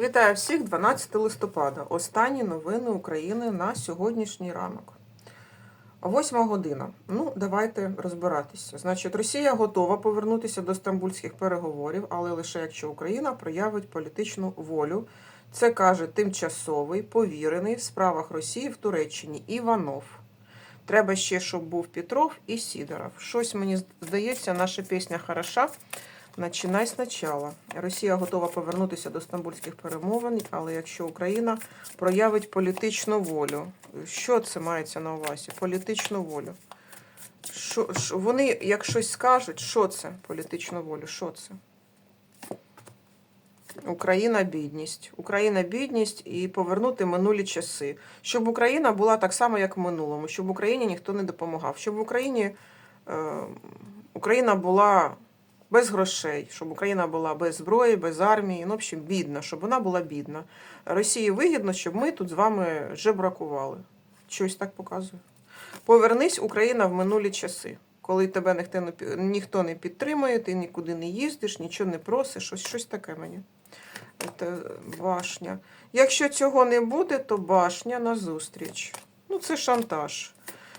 Вітаю всіх 12 листопада. Останні новини України на сьогоднішній ранок. Восьма година. Ну, давайте розбиратися. Значить, Росія готова повернутися до стамбульських переговорів, але лише якщо Україна проявить політичну волю. Це каже тимчасовий повірений в справах Росії в Туреччині Іванов. Треба ще, щоб був Петров і Сідоров. Щось мені здається, наша пісня хороша. Начинай спочатку. Росія готова повернутися до стамбульських перемовин, але якщо Україна проявить політичну волю, що це мається на увазі? Політичну волю. Що, що, вони як щось скажуть, що це політичну волю? Що це? Україна бідність. Україна бідність і повернути минулі часи. Щоб Україна була так само, як в минулому, щоб Україні ніхто не допомагав, щоб в Україні е, Україна була без грошей, щоб Україна була без зброї, без армії, ну, в общем, бідна, щоб вона була бідна. Росії вигідно, щоб ми тут з вами жебракували. Щось так показує. Повернись, Україна, в минулі часи, коли тебе ніхто не, підтримує, ти нікуди не їздиш, нічого не просиш, щось, щось таке мені. Це башня. Якщо цього не буде, то башня назустріч. Ну, це шантаж.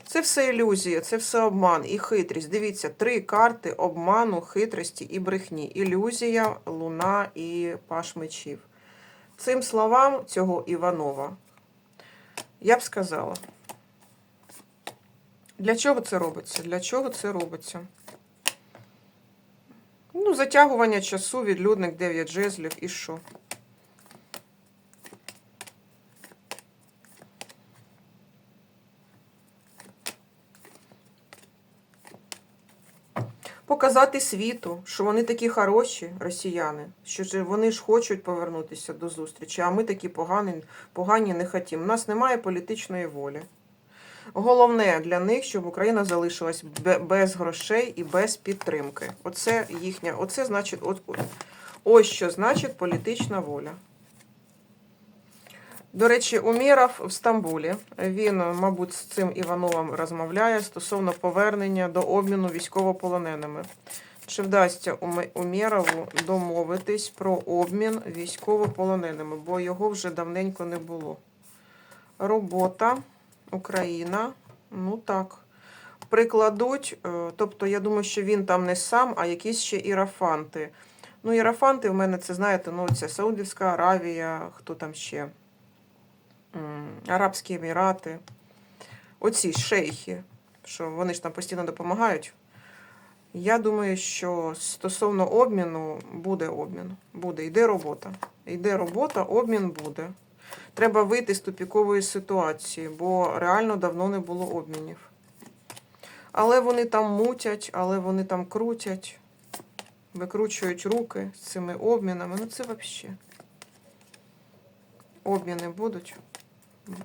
Це все ілюзія, це все обман і хитрість. Дивіться, три карти обману, хитрості і брехні. Ілюзія, луна і паш мечів. Цим словам цього Іванова я б сказала. Для чого це робиться? Для чого це робиться? Ну, затягування часу, відлюдник 9 жезлів і що? Показати світу, що вони такі хороші, росіяни, що вони ж хочуть повернутися до зустрічі, а ми такі погані, погані не хотімо. У нас немає політичної волі. Головне для них, щоб Україна залишилась без грошей і без підтримки. Оце їхня, оце значить, от, ось що значить політична воля. До речі, Умєров в Стамбулі. Він, мабуть, з цим Івановим розмовляє стосовно повернення до обміну військовополоненими. Чи вдасться Умєрову домовитись про обмін військовополоненими, бо його вже давненько не було. Робота, Україна, ну так. Прикладуть, е, тобто я думаю, що він там не сам, а якісь ще ірафанти. Ну, ірафанти в мене це, знаєте, ну, це Саудівська Аравія, хто там ще? Арабські Емірати. Оці шейхи, що вони ж там постійно допомагають. Я думаю, що стосовно обміну буде обмін. Буде, йде робота. Йде робота, обмін буде. Треба вийти з тупікової ситуації, бо реально давно не було обмінів. Але вони там мутять, але вони там крутять, викручують руки з цими обмінами. Ну це взагалі. Обміни будуть.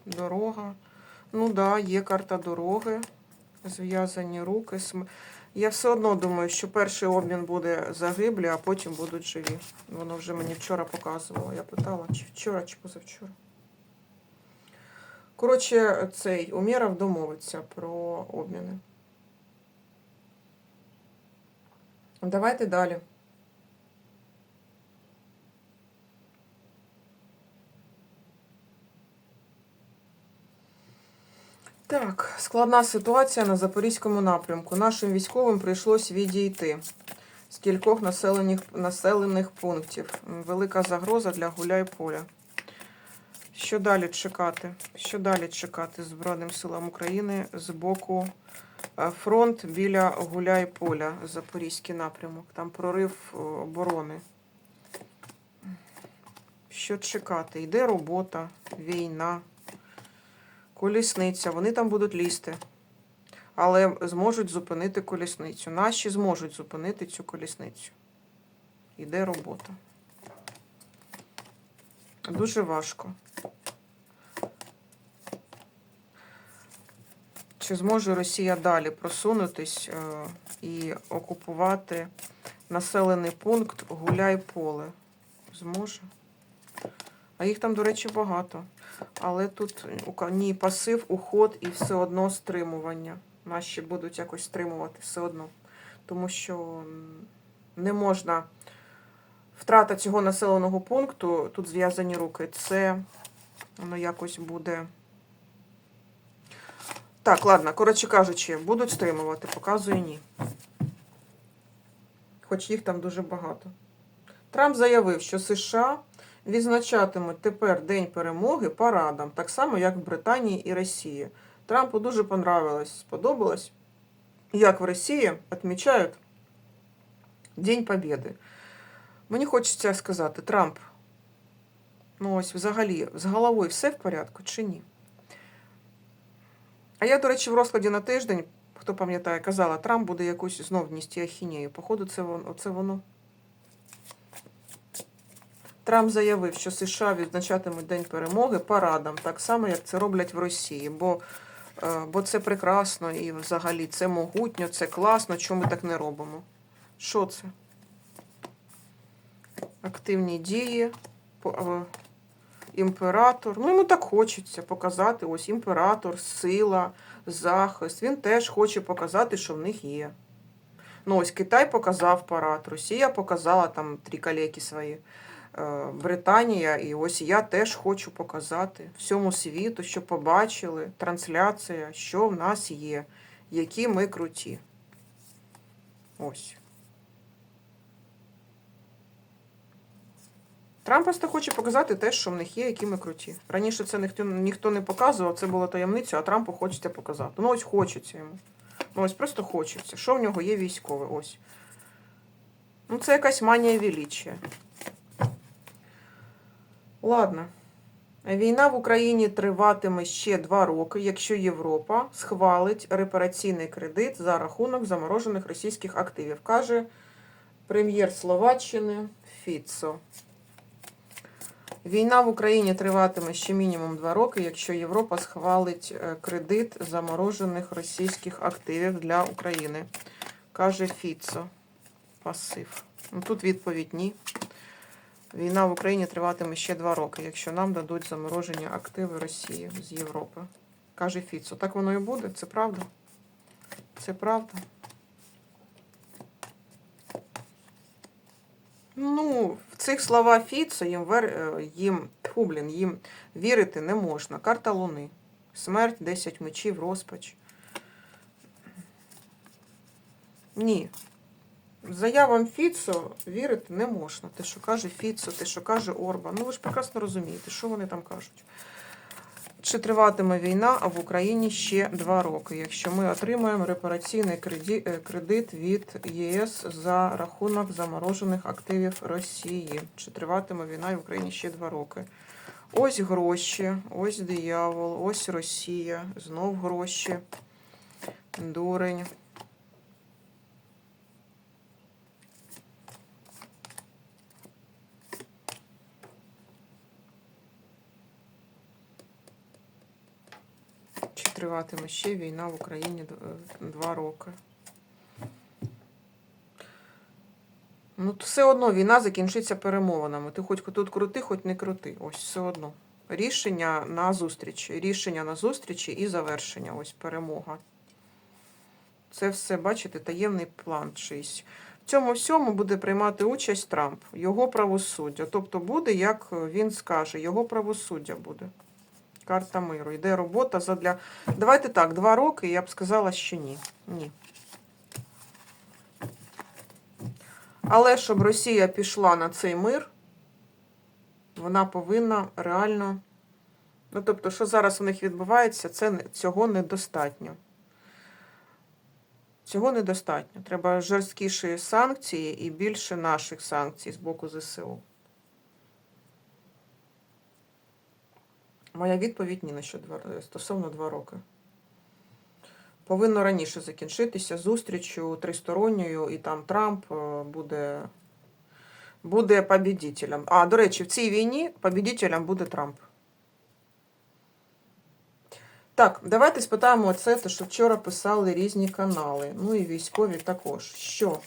Дорога. Ну да, є карта дороги. Зв'язані руки. см- Я все одно думаю, що перший обмін буде загиблі, а потім будуть живі. Воно вже мені вчора показувало. Я питала, чи вчора, чи позавчора. Коротше, цей Умєров домовиться про обміни. Давайте далі. Так, складна ситуація на Запорізькому напрямку. Нашим військовим прийшлось відійти з кількох населених, населених пунктів. Велика загроза для Гуляйполя. Що далі чекати? Що далі чекати Збройним силам України з боку е, фронт біля Гуляйполя, Запорізький напрямок. Там прорив е, оборони. Що чекати? Йде робота, війна. Колісниця, вони там будуть лізти. Але зможуть зупинити колісницю. Наші зможуть зупинити цю колісницю. Іде робота. Дуже важко. Чи зможе Росія далі просунутись е, і окупувати населений пункт Гуляй-Поле? Зможе. А їх там, до речі, багато. Але тут ні пасив, уход і все одно стримування. Наші будуть якось стримувати все одно. Тому що не можна втрата цього населеного пункту, тут зв'язані руки, це воно якось буде. Так, ладно, коротше кажучи, будуть стримувати, показую ні. Хоч їх там дуже багато. Трамп заявив, що США відзначатимуть тепер День перемоги парадом, так само, як в Британії і Росії. Трампу дуже понравилось, сподобалось, як в Росії відмічають День Побєди. Мені хочеться сказати, Трамп, ну ось взагалі з головою все в порядку чи ні? А я, до речі, в розкладі на тиждень, хто пам'ятає, казала, Трамп буде якусь знов нести ахінею. Походу, це воно. Трамп заявив, що США відзначатимуть День перемоги парадом, так само, як це роблять в Росії. Бо, е, бо це прекрасно і взагалі це могутньо, це класно. Чому ми так не робимо? Що це? Активні дії. е, Імператор. Ну, йому так хочеться показати. Ось імператор, сила, захист. Він теж хоче показати, що в них є. Ну, ось Китай показав парад, Росія показала там три калеки свої. Е, Британія, і ось я теж хочу показати всьому світу, щоб побачили трансляція, що в нас є, які ми круті. Ось. Трамп просто хоче показати те, що в них є, які ми круті. Раніше це ніхто, ніхто не показував, це було таємницю, а Трампу хочеться показати. Ну ось хочеться йому. Ну ось просто хочеться. Що в нього є військове? Ось. Ну, це якась манія величия. Ладно. Війна в Україні триватиме ще два роки, якщо Європа схвалить репараційний кредит за рахунок заморожених російських активів, каже прем'єр Словаччини Фіцо. Війна в Україні триватиме ще мінімум два роки, якщо Європа схвалить е, кредит заморожених російських активів для України, каже Фіцо. Пасив. Ну, тут відповідь ні. Війна в Україні триватиме ще два роки, якщо нам дадуть заморожені активи Росії з Європи. Каже Фіцо. Так воно і буде? Це правда? Це правда? Ну, в цих слова Фіцо їм, вер... е, їм, блін, їм вірити не можна. Карта Луни. Смерть, 10 мечів, розпач. Ні. Заявам Фіцо вірити не можна. Те, що каже Фіцо, те, що каже Орбан. Ну ви ж прекрасно розумієте, що вони там кажуть. Чи триватиме війна, а в Україні ще два роки, якщо ми отримаємо репараційний кредит, кредит від ЄС за рахунок заморожених активів Росії. Чи триватиме війна і в Україні ще два роки? Ось гроші, ось диявол, ось Росія, знов гроші, дурень. Триватиме ще війна в Україні е, два роки? Ну, все одно війна закінчиться перемовинами. Ти хоч тут крути, хоч не крути. Ось все одно. Рішення на зустрічі. Рішення на зустрічі і завершення. Ось перемога. Це все, бачите, таємний план чийсь. В цьому всьому буде приймати участь Трамп, його правосуддя. Тобто буде, як він скаже, його правосуддя буде. Карта миру. Йде робота задля. Давайте так, два роки, я б сказала, що ні. Ні. Але щоб Росія пішла на цей мир, вона повинна реально. Ну, тобто, що зараз у них відбувається, це цього недостатньо. Цього недостатньо. Треба жорсткіші санкції і більше наших санкцій з боку ЗСУ. Моя відповідь ні на що два, стосовно два роки. Повинно раніше закінчитися зустрічю тристоронньою, і там Трамп е, буде, буде побідітелем. А, до речі, в цій війні побідітелем буде Трамп. Так, давайте спитаємо оце, те, що вчора писали різні канали. Ну і військові також. Що?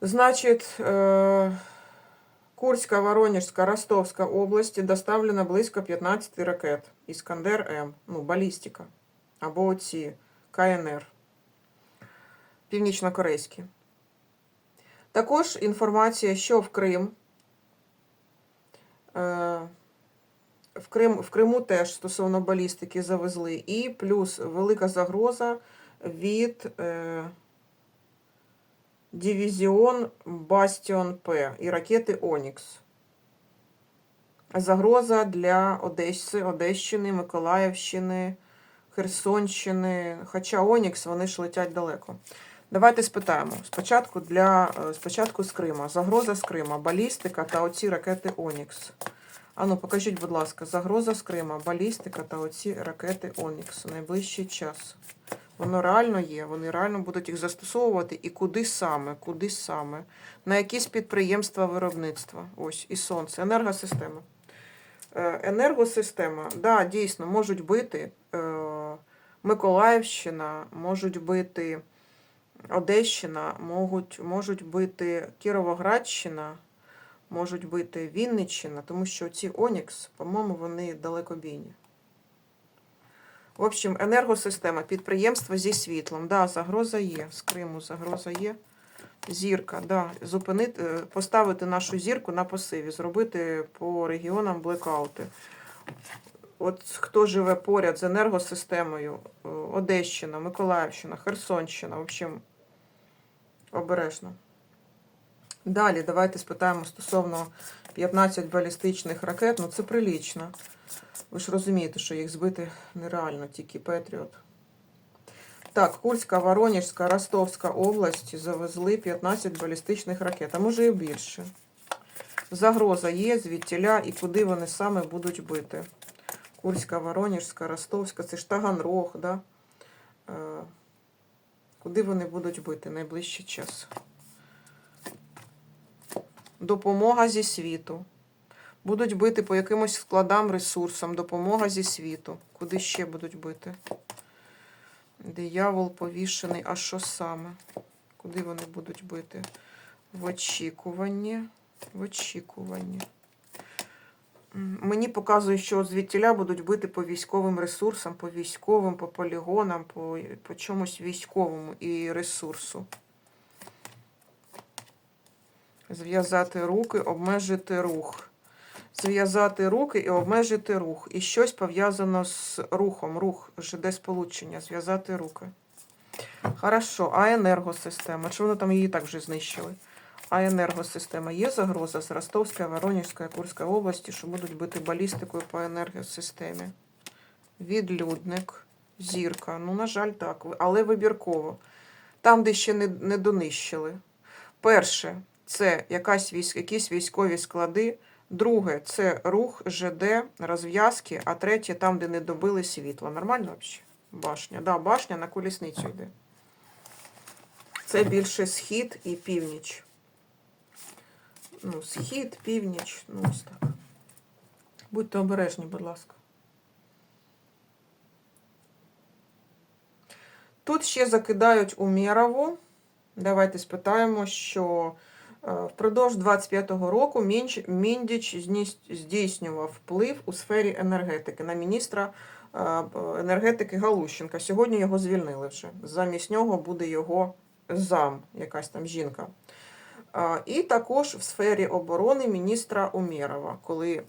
Значить, е, Курська, Воронежська, Ростовська області доставлено близько 15 ракет. Іскандер М. Ну, балістика. Або оці КНР. Північно-корейські. Також інформація, що в Крим. е, В, Крим, в Криму теж стосовно балістики завезли. І плюс велика загроза від е, Дивізіон Бастіон П і ракети Онікс. Загроза для Одеси, Одещини, Миколаївщини, Херсонщини. Хоча Онікс, вони ж летять далеко. Давайте спитаємо. Спочатку для е, спочатку з Крима. Загроза з Крима, балістика та оці ракети Онікс. Ану, покажіть, будь ласка, загроза з Крима, балістика та оці ракети Онікс у найближчий час. Воно реально є, вони реально будуть їх застосовувати. І куди саме? Куди саме? На якісь підприємства виробництва. Ось, і сонце, енергосистема. Е, Енергосистема, да, дійсно, можуть бити е, Миколаївщина, можуть бити Одещина, можуть, можуть бити Кіровоградщина, можуть бити Вінниччина, тому що ці Онікс, по-моєму, вони далекобійні. В общем, енергосистема, підприємство зі світлом. Да, загроза є. З Криму загроза є. Зірка, да. Зупинити, е, поставити нашу зірку на пасиві, зробити по регіонам блекаути. От хто живе поряд з енергосистемою, е, Одещина, Миколаївщина, Херсонщина, в общем, обережно. Далі давайте спитаємо стосовно 15 балістичних ракет. Ну це прилічно. Ви ж розумієте, що їх збити нереально, тільки Петріот. Так, Курська, Воронежська, Ростовська області завезли 15 балістичних ракет, а може і більше. Загроза є звідтіля і куди вони саме будуть бити. Курська, Воронежська, Ростовська, це ж Таганрог, да? Е, Куди вони будуть бити найближчий час? Допомога зі світу. Будуть бити по якимось складам, ресурсам, допомога зі світу. Куди ще будуть бити? Диявол повішений. А що саме? Куди вони будуть бити? В очікуванні. В очікуванні. Мені показує, що звідтіля будуть бити по військовим ресурсам, по військовим, по полігонам, по, по чомусь військовому і ресурсу. Зв'язати руки, обмежити рух. Зв'язати руки і обмежити рух. І щось пов'язано з рухом. Рух, ЖД сполучення, зв'язати руки. Хорошо, а енергосистема? Чи вони там її так вже знищили? А енергосистема є загроза з Ростовської, Воронежської, Курської області, що будуть бити балістикою по енергосистемі. Відлюдник, зірка. Ну, на жаль, так. Але вибірково. Там, де ще не, не донищили. Перше, це якась військ, якісь військові склади. Друге, це рух, ЖД, розв'язки, а третє там, де не добили світла. Нормально взагалі? Башня. Да, башня на колісницю йде. Це більше схід і північ. Ну, схід, північ, ну ось так. Будьте обережні, будь ласка. Тут ще закидають Умєрову. Давайте спитаємо, що впродовж 25-го року Міндіч здійснював вплив у сфері енергетики на міністра е, енергетики Галущенка. Сьогодні його звільнили вже. Замість нього буде його зам, якась там жінка. І також в сфері оборони міністра Умєрова. Коли...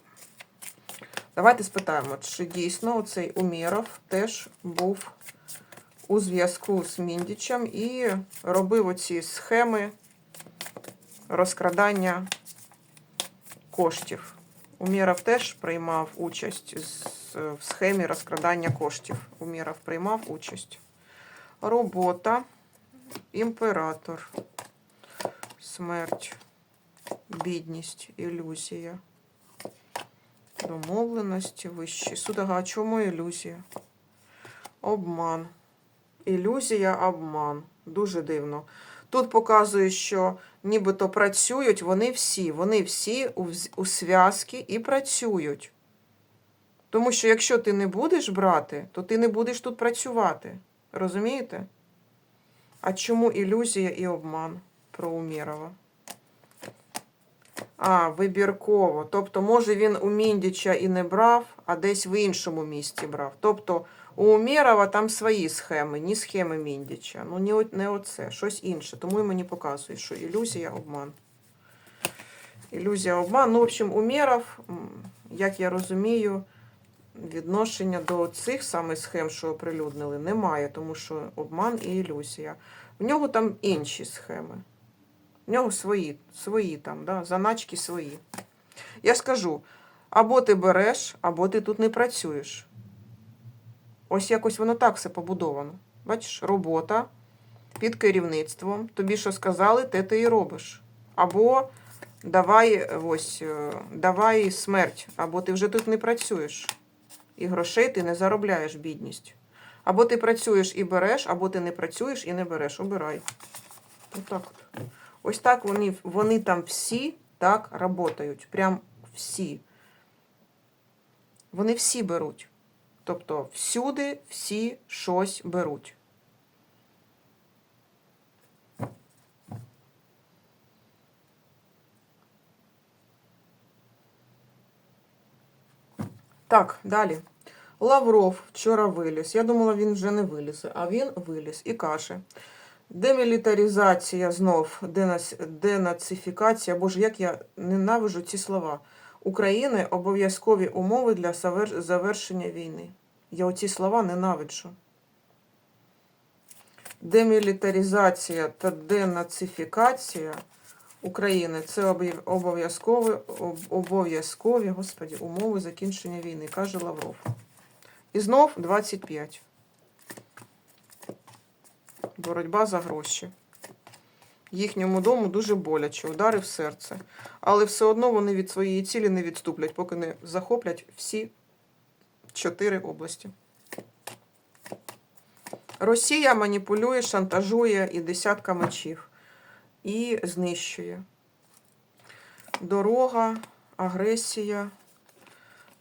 Давайте спитаємо, чи дійсно цей Умєров теж був у зв'язку з Міндічем і робив оці схеми розкрадання коштів. Умєров теж приймав участь в схемі розкрадання коштів. Умєров приймав участь. Робота, імператор, смерть, бідність, ілюзія, домовленості, вищі суд. Ага, а чому ілюзія? Обман. Ілюзія, обман. Дуже дивно. Тут показує, що нібито працюють вони всі. Вони всі у, зв'язки і працюють. Тому що якщо ти не будеш брати, то ти не будеш тут працювати. Розумієте? А чому ілюзія і обман про Умєрова? А, вибірково. Тобто, може, він у Міндіча і не брав, а десь в іншому місці брав. Тобто, у Умєрова там свої схеми, ні схеми Міндіча. Ну, не, не оце, щось інше. Тому і мені показує, що ілюзія обман. Ілюзія обман. Ну, в общем, Умєров, як я розумію, відношення до цих саме схем, що оприлюднили, немає, тому що обман і ілюзія. В нього там інші схеми. В нього свої, свої там, да, заначки свої. Я скажу: або ти береш, або ти тут не працюєш. Ось якось воно так все побудовано. Бачиш, робота під керівництвом. Тобі що сказали, те ти і робиш. Або давай ось, е, давай смерть, або ти вже тут не працюєш. І грошей ти не заробляєш бідність. Або ти працюєш і береш, або ти не працюєш і не береш. Обирай. Отак от. Ось так вони, вони там всі так працюють. Прям всі. Вони всі беруть. Тобто всюди всі щось беруть. Так, далі. Лавров вчора виліз. Я думала, він вже не виліз, а він виліз і каже. Демілітаризація знов, денац- денацифікація. Боже, як я ненавижу ці слова. України обов'язкові умови для завершення війни. Я оці слова ненавиджу. Демілітаризація та денацифікація України це обов'язкові, обов'язкові господі, умови закінчення війни, каже Лавров. І знов 25. Боротьба за гроші. Їхньому дому дуже боляче, удари в серце. Але все одно вони від своєї цілі не відступлять, поки не захоплять всі чотири області. Росія маніпулює, шантажує і десятка мечів. І знищує. Дорога, агресія,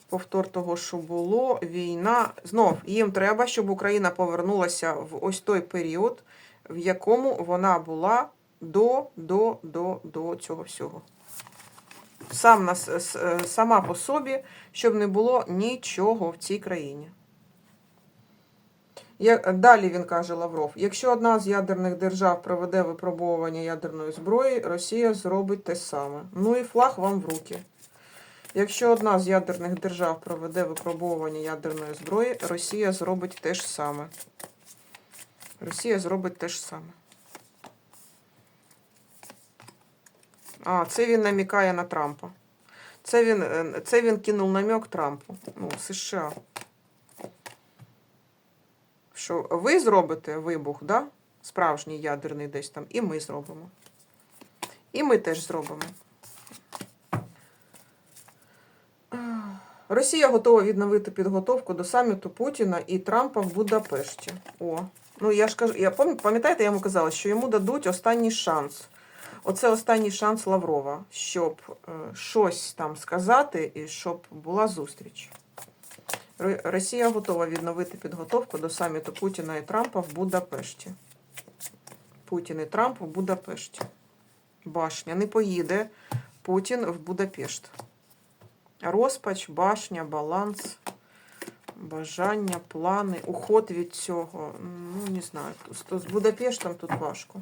повтор того, що було, війна. Знов їм треба, щоб Україна повернулася в ось той період, в якому вона була до, до, до, до цього всього. Сам нас, е, сама по собі, щоб не було нічого в цій країні. Далі він каже Лавров: якщо одна з ядерних держав проведе випробовування ядерної зброї, Росія зробить те саме. Ну і флаг вам в руки. Якщо одна з ядерних держав проведе випробовування ядерної зброї, Росія зробить те ж саме. Росія зробить те ж саме. А, це він намікає на Трампа. Це він, е, це він кинув намек Трампу. Ну, США. Що ви зробите вибух, да? справжній ядерний десь там, і ми зробимо. І ми теж зробимо. Росія готова відновити підготовку до саміту Путіна і Трампа в Будапешті. О, ну я ж кажу, я пам'ятаєте, я йому казала, що йому дадуть останній шанс. Оце останній шанс Лаврова, щоб е, щось там сказати і щоб була зустріч. Росія готова відновити підготовку до саміту Путіна і Трампа в Будапешті. Путін і Трамп в Будапешті. Башня. Не поїде Путін в Будапешт. Розпач, башня, баланс, бажання, плани, уход від цього. Ну, не знаю. З- З Будапештом тут важко.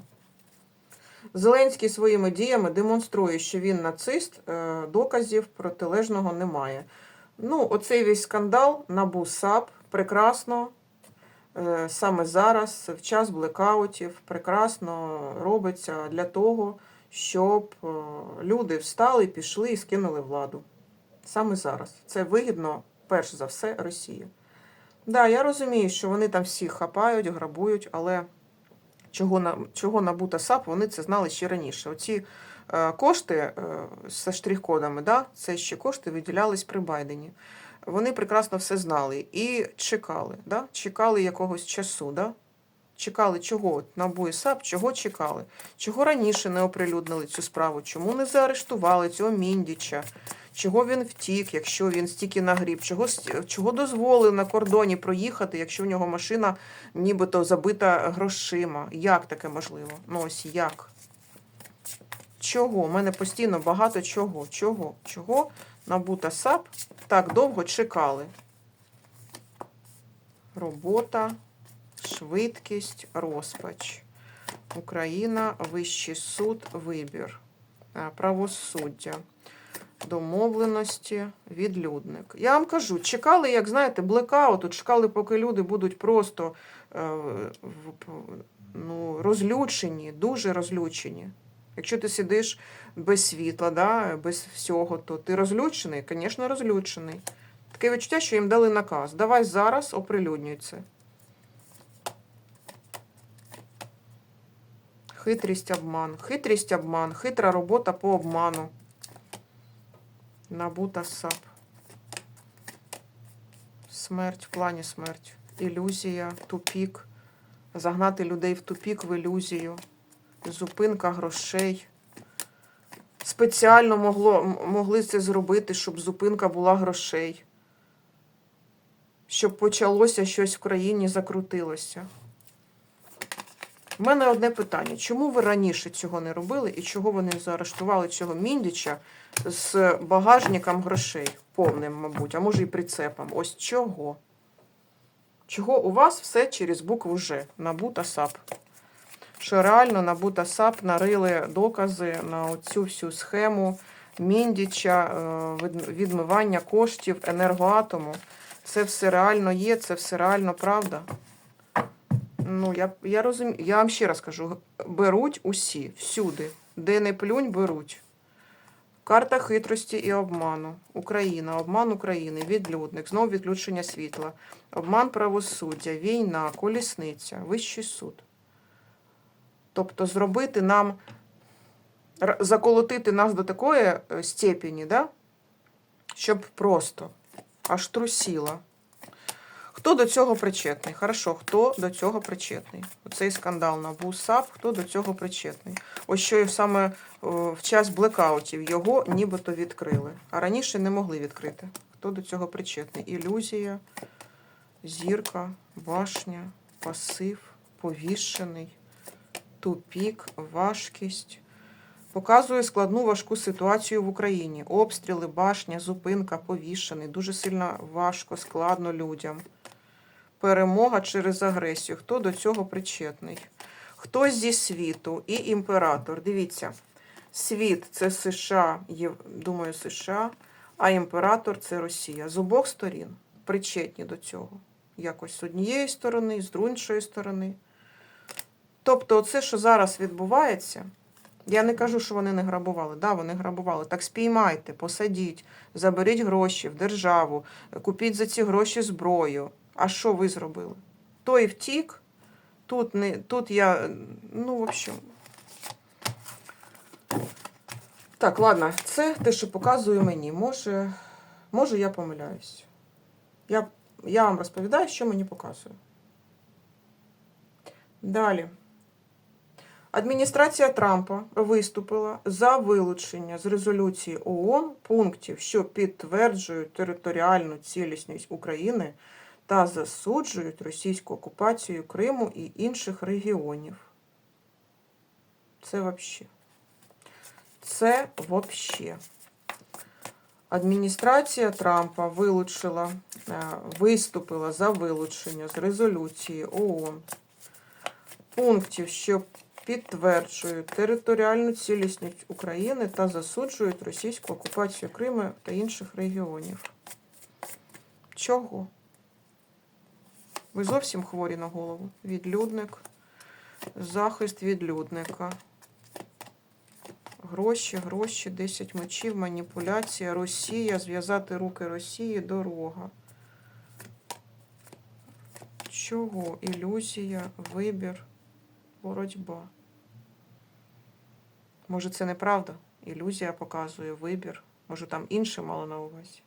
Зеленський своїми діями демонструє, що він нацист, е, доказів протилежного немає. Ну, оцей весь скандал набу САП прекрасно е, саме зараз, в час блекаутів, прекрасно робиться для того, щоб е, люди встали, пішли і скинули владу. Саме зараз. Це вигідно, перш за все, Росії. Так, да, я розумію, що вони там всіх хапають, грабують, але чого, на, чого набута САП, вони це знали ще раніше. Оці е, кошти е, зі штрих-кодами, да, це ще кошти виділялись при Байдені. Вони прекрасно все знали і чекали, да? чекали якогось часу. Да? Чекали чого? НАБУ і САП, чого чекали? Чого раніше не оприлюднили цю справу? Чому не заарештували цього Міндіча? Чого він втік, якщо він стільки нагріб? Чого, чого дозволив на кордоні проїхати, якщо в нього машина нібито забита грошима? Як таке можливо? Ну ось як? Чого? У мене постійно багато чого. Чого? Чого НАБУ та САП так довго чекали? Робота, швидкість, розпач. Україна, Вищий суд, вибір, Е, правосуддя, домовленості, відлюдник. Я вам кажу, чекали, як знаєте, блекауту, чекали, поки люди будуть просто е, ну, розлючені, дуже розлючені. Якщо ти сидиш без світла, да, без всього, то ти розлючений? Звісно, розлючений. Таке відчуття, що їм дали наказ. Давай зараз оприлюднюй це. Хитрість обман. Хитрість обман. Хитра робота по обману. Набута САП. Смерть в плані смерть. Ілюзія, тупік. Загнати людей в тупік в ілюзію. Зупинка грошей. Спеціально могло, могли це зробити, щоб зупинка була грошей. Щоб почалося щось в країні, закрутилося. У мене одне питання. Чому ви раніше цього не робили і чого вони заарештували цього міндіча з багажником грошей? Повним, мабуть, а може і прицепом. Ось чого? Чого у вас все через букву Ж? НАБУ та САП. Що реально НАБУ та САП нарили докази на цю всю схему міндіча, е, відмивання коштів енергоатому. Це все реально є, це все реально правда. Ну, я, я розумію, я вам ще раз кажу: беруть усі, всюди, де не плюнь, беруть. Карта хитрості і обману. Україна, обман України, відлюдник, знову відключення світла, обман правосуддя, війна, колісниця, вищий суд. Тобто зробити нам, заколотити нас до такої е, степені, да? щоб просто аж трусіло. Хто до цього причетний? Хорошо, хто до цього причетний? Оцей скандал на ВУСАП, хто до цього причетний? Ось що саме е, в час блекаутів його нібито відкрили, а раніше не могли відкрити. Хто до цього причетний? Ілюзія, зірка, башня, пасив, повішений, тупік, важкість. Показує складну важку ситуацію в Україні. Обстріли, башня, зупинка, повішений. Дуже сильно важко, складно людям. Перемога через агресію. Хто до цього причетний? Хтось зі світу і імператор. Дивіться, світ це США, думаю, США, а імператор це Росія. З обох сторін причетні до цього. Якось з однієї сторони, з іншої сторони. Тобто, оце, що зараз відбувається, я не кажу, що вони не грабували. Да, вони грабували. Так спіймайте, посадіть, заберіть гроші в державу, купіть за ці гроші зброю. А що ви зробили? Той втік, тут не тут я. Ну, в общем. Так, ладно, це те, що показує мені. Може, може я помиляюсь. Я, я вам розповідаю, що мені показує. Далі. Адміністрація Трампа виступила за вилучення з резолюції ООН пунктів, що підтверджують територіальну цілісність України та засуджують російську окупацію Криму і інших регіонів. Це взагалі. Це взагалі. Адміністрація Трампа вилучила, е, виступила за вилучення з резолюції ООН пунктів, що підтверджують територіальну цілісність України та засуджують російську окупацію Криму та інших регіонів. Чого? Ви зовсім хворі на голову. Відлюдник, захист відлюдника. Гроші, гроші, 10 мечів, маніпуляція, Росія, зв'язати руки Росії, дорога. Чого? Ілюзія, вибір, боротьба. Може, це неправда? Ілюзія показує вибір. Може, там інше мало на увазі.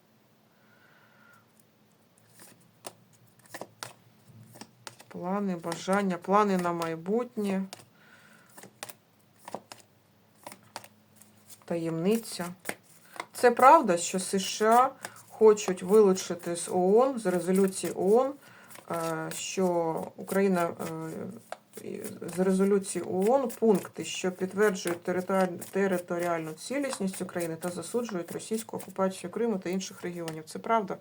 Плани, бажання, плани на майбутнє. Таємниця. Це правда, що США хочуть вилучити з ООН, з резолюції ООН, е, що Україна е, з резолюції ООН пункти, що підтверджують територіальну цілісність України та засуджують російську окупацію Криму та інших регіонів. Це правда?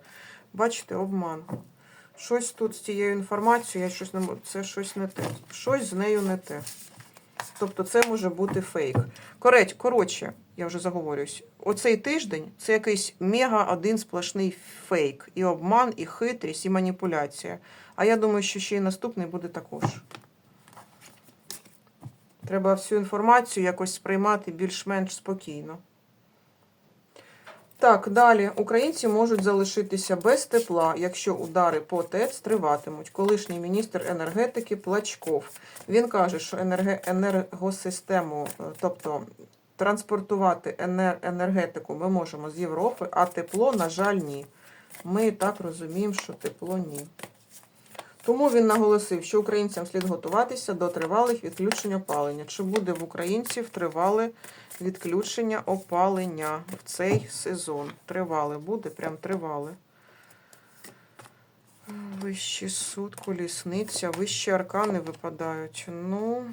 Бачите, обман. Щось тут з цією інформацією, я щось не це щось не те. Щось з нею не те. Тобто це може бути фейк. Кореть, коротше, я вже заговорююсь. Оцей тиждень це якийсь мега один сплошний фейк. І обман, і хитрість, і маніпуляція. А я думаю, що ще й наступний буде також. Треба всю інформацію якось сприймати більш-менш спокійно. Так, далі. Українці можуть залишитися без тепла, якщо удари по ТЕЦ триватимуть. Колишній міністр енергетики Плачков. Він каже, що енергосистему, е, тобто транспортувати енер- енергетику ми можемо з Європи, а тепло, на жаль, ні. Ми так розуміємо, що тепло ні. Тому він наголосив, що українцям слід готуватися до тривалих відключень опалення. Чи буде в українців тривале відключення опалення в цей сезон? Тривале буде, прям тривале. Вищий суд, колісниця, вищі аркани випадають. Ну,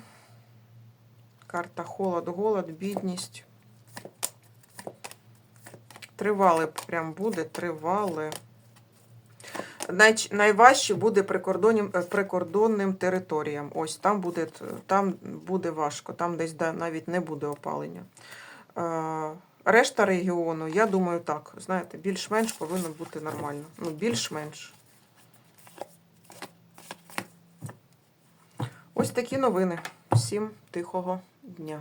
карта холод, голод, бідність. Тривале прям буде, тривале. Най, найважче буде прикордонним, е, прикордонним територіям. Ось там буде, там буде важко, там десь навіть не буде опалення. Е, решта регіону, я думаю, так. Знаєте, більш-менш повинно бути нормально. Ну, більш-менш. Ось такі новини. Всім тихого дня.